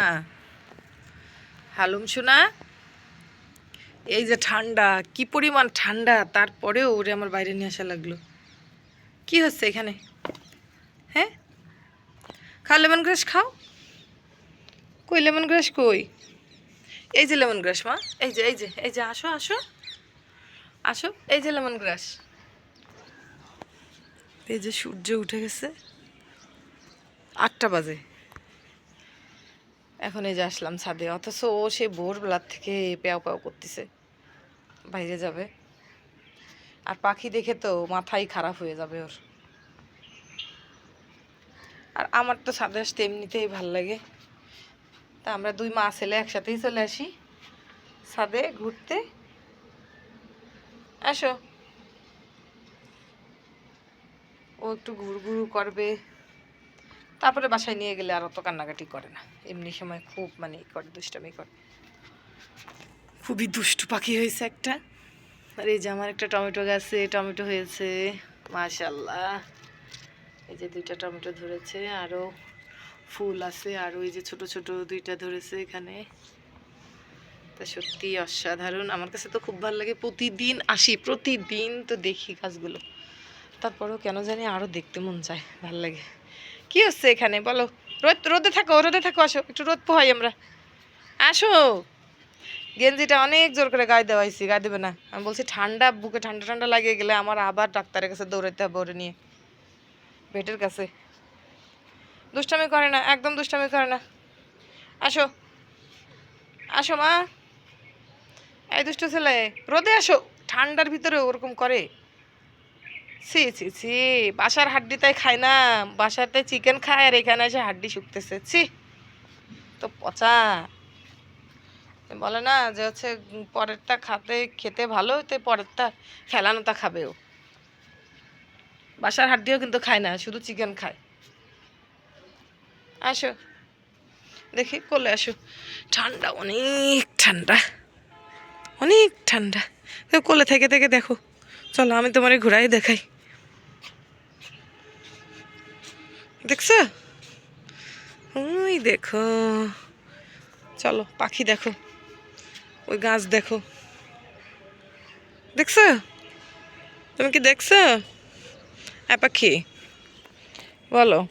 হ্যাঁ হালুম শোনা? এই যে ঠান্ডা, কি পরিমাণ ঠান্ডা? তারপরেও ওরে আমার বাইরে নিয়ে আসা লাগল। কি হচ্ছে এখানে? হ্যাঁ? খাও লেমন গ্রাস খাও। কই লেমন গ্রাস কই? এই যে লেমন গ্রাস মা, এই যে এই যে এই যে, আসো আসো। আসো, এই যে লেমন গ্রাস। এই যে সূর্য উঠে গেছে। আটটা বাজে। এখন এই যে আসলাম ছাদে, অথচ ও সে ভোরবেলার থেকে পেয়াও পেয়াও করতেছে। বাইরে যাবে। আর পাখি দেখে তো মাথাই খারাপ হয়ে যাবে ওর। আর আমার তো ছাদে আসতে এমনিতেই ভালো লাগে। তা আমরা দুই মা ছেলে একসাথেই চলে আসি ছাদে ঘুরতে। আসো। ও একটু ঘুরঘুরু করবে। তারপরে বাসায় নিয়ে গেলে আর অত কান্নাকাটি করে না। এমনি সময় খুব মানে করে, দুষ্টামি করে। খুবই দুষ্টু পাখি হয়েছে একটা। আর এই যে আমার একটা টমেটো গাছে টমেটো হয়েছে মাশাল্লাহ এই যে দুইটা টমেটো ধরেছে আরও ফুল আছে, আর ওই যে ছোট ছোট দুইটা ধরেছে এখানে। তা সত্যি অসাধারণ। আমার কাছে তো খুব ভালো লাগে প্রতিদিন আসি, প্রতিদিন তো দেখি গাছগুলো। তারপরেও কেন জানি আরও দেখতে মন চায়, ভালো লাগে। কি হচ্ছে এখানে? বলো। রোদ, রোদে থাকো রোদে থাকো, আসো। একটু রোদ পোহাই আমরা। আসো। গেঞ্জিটা অনেক জোর করে গায়ে দেওয়াইছি গায়ে দেবে না। আমি বলছি, ঠান্ডা, বুকে ঠান্ডা ঠান্ডা লাগিয়ে গেলে আমার আবার ডাক্তারের কাছে দৌড়াতে হবে ওরে নিয়ে। ভেটের কাছে। দুষ্টামি করে না, একদম দুষ্টামি করে না। আসো। আসো, মা। এই দুষ্ট ছেলে, রোদে আসো। ঠান্ডার ভিতরে ওরকম করে। ছি ছি ছি, বাসার হাড্ডি তাই খায় না। বাসাতে চিকেন খায় আর এখানে এসে হাড্ডি শুকতেছে। ছি, তো পচা। বলে না যে হচ্ছে পরেরটা খাতে, খেতে ভালো, তো পরেরটা ফেলানোটা খাবে ও। বাসার হাড্ডিও কিন্তু খায় না, শুধু চিকেন খায়। আসো। দেখি, কোলে আসো। ঠান্ডা, অনেক ঠান্ডা। অনেক ঠান্ডা। কোলে থেকে থেকে দেখো। চলো, আমি তোমার ঘোরাই দেখাই। দেখছ? ওই দেখো। চলো, পাখি দেখো। ওই গাছ দেখো। দেখছ? তুমি কি দেখছ? হ্যাঁ পাখি। বলো।